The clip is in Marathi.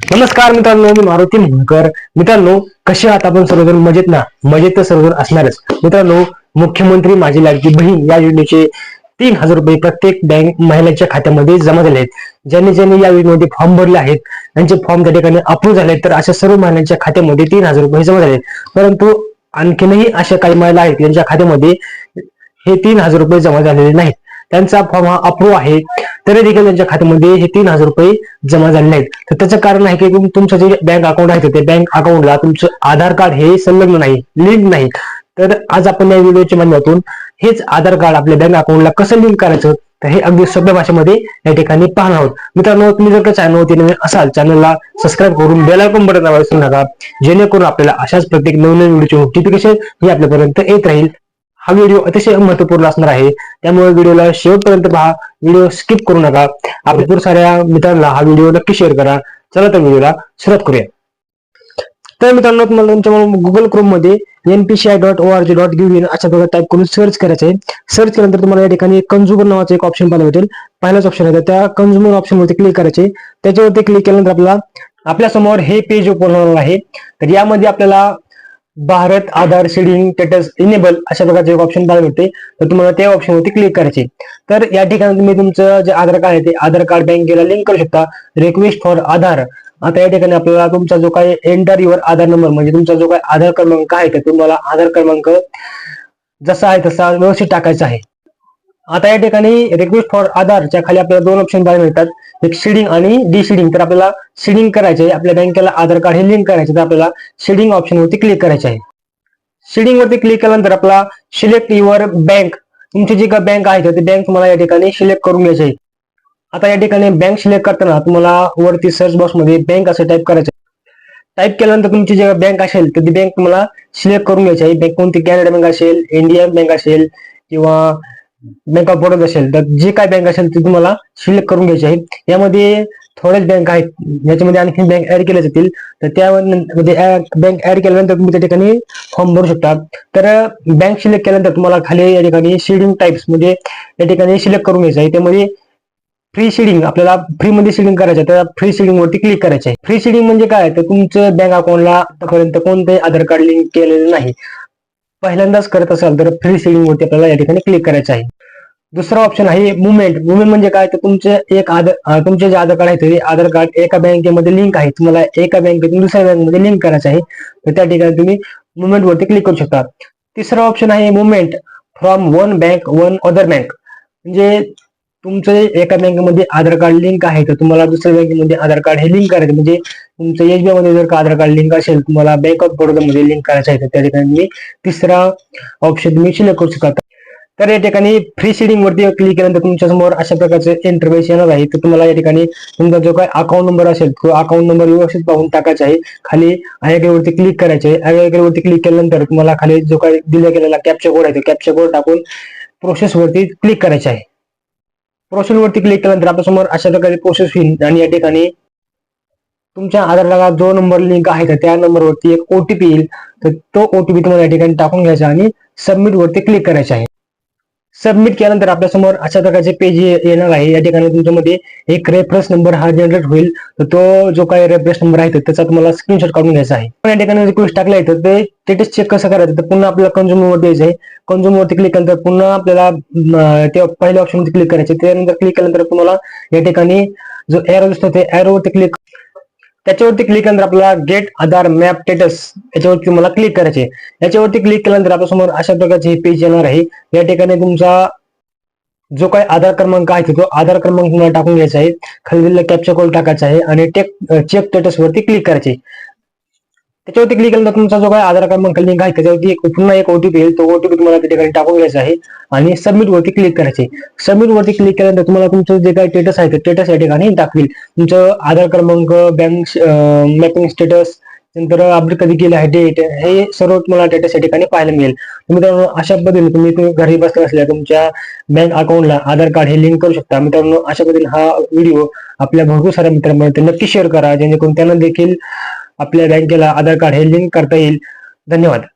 नमस्कार मित्रांनो मी मारुती मुंकर मित्रांनो कसे आहात आपण सर्वजण? मजेत ना? मजेत तर सर्वजण असणारच. मित्रांनो मुख्यमंत्री माझी लाडकी बहीण या योजनेचे तीन हजार रुपये प्रत्येक बँक महिलांच्या खात्यामध्ये जमा झाले आहेत. ज्यांनी ज्यांनी या योजनेमध्ये फॉर्म भरले आहेत त्यांचे फॉर्म त्या ठिकाणी अप्रूव्ह झाले आहेत तर अशा सर्व महिलांच्या खात्यामध्ये तीन हजार रुपये जमा झाले आहेत. परंतु आणखीनही अशा काही महिला आहेत यांच्या खात्यामध्ये हे तीन हजार रुपये जमा झालेले नाहीत. त्यांचा फॉर्म हा अप्रूव्ह आहे. तरी देखील त्यांच्या खात्यामध्ये हे तीन हजार रुपये जमा झालेले आहेत. तर त्याचं कारण आहे की तुमचं जे बँक अकाउंट आहे ते बँक अकाउंटला तुमचं आधार कार्ड हे संलग्न नाही लिंक नाही. तर आज आपण या व्हिडिओच्या माध्यमातून हेच आधार कार्ड आपल्या बँक अकाउंटला कसं लिंक करायचं तर हे अगदी सोप्या भाषेमध्ये या ठिकाणी पाहणार आहोत. मित्रांनो तुम्ही जर का चॅनलवरती नवीन असाल चॅनलला सबस्क्राईब करून बेल आयकॉन बटन दाबायला विसरू नका. जेणेकरून आपल्याला अशाच प्रत्येक नवीन व्हिडिओचे नोटिफिकेशन हे आपल्यापर्यंत येत राहील. हा व्हिडिओ अतिशय महत्त्वपूर्ण असणार आहे. त्यामुळे व्हिडिओला शेवटपर्यंत पहा. व्हिडिओ स्किप करू नका. आपल्या भरपूर साऱ्या मित्रांना हा व्हिडिओ नक्की शेअर करा. चला तर व्हिडिओला सुरुवात करूया. तर मित्रांनो तुम्हाला तुमच्या Google क्रोममध्ये NPCI dot O R G dot in अशा प्रकारे टाईप करून सर्च करायचं आहे. सर्च केल्यानंतर तुम्हाला या ठिकाणी कंझ्युमर नावाचं एक ऑप्शन पाहायला भेटेल. पहिलाच ऑप्शन आहे. त्या कंझ्युमर ऑप्शन वरती क्लिक करायचे. त्याच्यावरती क्लिक केल्यानंतर आपल्याला आपल्यासमोर हे पेज ओपन होणार आहे. तर यामध्ये आपल्याला Bharat Aadhaar seeding status enable अशा प्रकारचे एक ऑप्शन पाहायला भेटते तर तुम्हाला त्या ऑप्शन वरती क्लिक करायचे. तर या ठिकाणी तुम्ही तुमचं जे आधार कार्ड आहे ते आधार कार्ड बँकेला लिंक करू शकता. Request for Aadhaar. आता या ठिकाणी आपल्याला तुमचा जो काही एंटर युअर आधार नंबर म्हणजे तुमचा जो काही आधार क्रमांक आहे तर तुम्हाला आधार क्रमांक जसा आहे तसा व्यवस्थित टाकायचा आहे. आता या ठिकाणी रिक्वेस्ट फॉर आधारच्या खाली आपल्याला दोन ऑप्शन पाहायला मिळतात. एक शिडिंग आणि डिशिडिंग तर आपल्याला शिडिंग करायचे आहे. आपल्या बँकेला आधार कार्ड हे लिंक करायचे तर आपल्याला शिडिंग ऑप्शन वरती क्लिक करायचे आहे. शिडिंग वरती क्लिक केल्यानंतर आपला सिलेक्ट युअर बँक तुमची जी काही बँक आहे तर ती बँक तुम्हाला या ठिकाणी सिलेक्ट करून घ्यायची आहे. आता या ठिकाणी बँक सिलेक्ट करताना तुम्हाला वरती सर्च बॉक्समध्ये बँक असं टाईप करायचं टाईप केल्यानंतर तुमची जी बँक असेल तर ती बँक तुम्हाला सिलेक्ट करून घ्यायची आहे. बँक कोणती कॅनडा बँक असेल इंडियन बँक असेल किंवा बँक ऑफ बडोदा असेल तर जी काय बँक असेल ती तुम्हाला सिलेक्ट करून घ्यायची आहे यामध्ये थोड्याच बँक आहेत याच्यामध्ये आणखी बँक ऍड केल्या जातील. तर त्या म्हणजे बँक ऍड केल्यानंतर तुम्ही त्या ठिकाणी फॉर्म भरू शकता. तर बँक सिलेक्ट केल्यानंतर तुम्हाला खाली या ठिकाणी शेडिंग टाइप्स म्हणजे या ठिकाणी सिलेक्ट करून घ्यायचं आहे. त्यामध्ये फ्री शेडिंग आपल्याला फ्री मध्ये शेडिंग करायचं आहे. तर फ्री शेडिंग वरती क्लिक करायचं आहे. फ्री शेडिंग म्हणजे काय? तर तुमचं बँक अकाउंटला आतापर्यंत कोणतंही आधार कार्ड लिंक केलेलं नाही. पहिल्यांदाच करत असाल तर फ्री शेडिंग वरती आपल्याला या ठिकाणी क्लिक करायचं आहे. दुसरा ऑप्शन आहे मुवमेंट मुवमेंट म्हणजे काय? तर तुमचे एक आधार तुमचे जे आधार कार्ड आहे ते आधार कार्ड एका बँकेमध्ये लिंक आहे. तुम्हाला एका बँकेतून दुसऱ्या बँकेमध्ये लिंक करायचं आहे. तर त्या ठिकाणी तुम्ही मुवमेंट वरती क्लिक करू शकता. तिसरा ऑप्शन आहे movement from one bank one other bank म्हणजे तुमचं एका बँकेमध्ये आधार कार्ड लिंक आहे तर तुम्हाला दुसऱ्या बँकेमध्ये आधार कार्ड हे लिंक करायचं. म्हणजे तुमचं एसबीआयमध्ये जर का आधार कार्ड लिंक असेल तुम्हाला बँक ऑफ बडोदा मध्ये लिंक करायचं आहे तर त्या ठिकाणी तुम्ही तिसरा ऑप्शन तुम्ही सिलेक्ट करू शकता. तर या ठिकाणी फ्री शेडिंग वरती क्लिक केल्यानंतर तुमच्यासमोर अशा प्रकारचे इंटरव्हेस येणार आहे. तर तुम्हाला या ठिकाणी तुमचा जो काही अकाउंट नंबर असेल तो अकाउंट नंबर व्यवस्थित पाहून टाकायचा आहे. खाली वरती क्लिक करायचे आहे. वरती क्लिक केल्यानंतर तुम्हाला खाली जो काही दिला गेलेला कॅप्चा कोड आहे तो कॅप्चा कोड टाकून प्रोसेस वरती क्लिक करायचे आहे. प्रोसेस वरती क्लिक केल्यानंतर आपल्यासमोर अशा प्रकारे प्रोसेस होईल. आणि या ठिकाणी तुमच्या आधार कार्डाला जो नंबर लिंक आहे तर त्या नंबरवरती एक ओटीपी येईल. तर तो ओटीपी तुम्हाला या ठिकाणी टाकून घ्यायचा आणि सबमिट वरती क्लिक करायचा आहे. सबमिट केल्यानंतर आपल्यासमोर अशा प्रकारचे पेज येणार आहे. या ठिकाणी तुमच्यामध्ये एक रेफरन्स नंबर हा जनरेट होईल. तर तो जो काही रेफरन्स नंबर आहे त्याचा तुम्हाला स्क्रीनशॉट काढून घ्यायचा आहे. पण या ठिकाणी रिक्वेस्ट टाकला आहे तर ते स्टेटस चेक कसं करायचं? तर पुन्हा आपल्याला कंझ्युमरवर द्यायचं आहे. कंझ्युमरवरती क्लिक केल्यानंतर पुन्हा आपल्याला त्या पहिल्या ऑप्शनवरती क्लिक करायचे त्यानंतर क्लिक केल्यानंतर तुम्हाला या ठिकाणी जो एरो दिसतो ते एरोवरती क्लिक त्याच्यावरती क्लिक केल्यानंतर आपल्याला गेट आधार मॅप स्टेटस याच्यावरती तुम्हाला क्लिक करायचे याच्यावरती क्लिक केल्यानंतर आपल्यासमोर अशा प्रकारचे हे पेज येणार आहे. या ठिकाणी तुमचा जो काही आधार क्रमांक आहे तो आधार क्रमांक तुम्हाला टाकून घ्यायचा आहे. खाली दिलेला कॉल कोड टाकायचा आहे आणि टेक चेक स्टेटस वरती क्लिक करायचे त्याच्यावरती क्लिक केल्यानंतर तुमचा जो काय आधार कार्ड मंकल लिंक आहे त्याच्यावरती एक पुन्हा एक ओटीपी येईल. तो ओटीपी तुम्हाला त्या ठिकाणी टाकून घ्यायचा आहे आणि सबमिट वरती क्लिक करायचे. सबमिट वरती क्लिक केल्यानंतर तुम्हाला तुमचं जे काही स्टेटस आहे ते स्टेटस या ठिकाणी दाखवेल. तुमचं आधार क्रमांक बँक मॅपिंग स्टेटस नंतर अपडेट कधी केलं आहे डेट हे सर्व तुम्हाला स्टेटस या ठिकाणी पाहायला मिळेल. मित्रांनो अशा पद्धतीने तुम्ही घरी बसल्या असल्या तुमच्या बँक अकाउंटला आधार कार्ड हे लिंक करू शकता. मित्रांनो अशा पद्धतीने हा व्हिडिओ आपल्या भरपूर साऱ्या मित्रांपर्यंत नक्की शेअर करा. जेणेकरून त्यांना देखील आपल्या बँकेला आधार कार्ड हे लिंक करता येईल. धन्यवाद.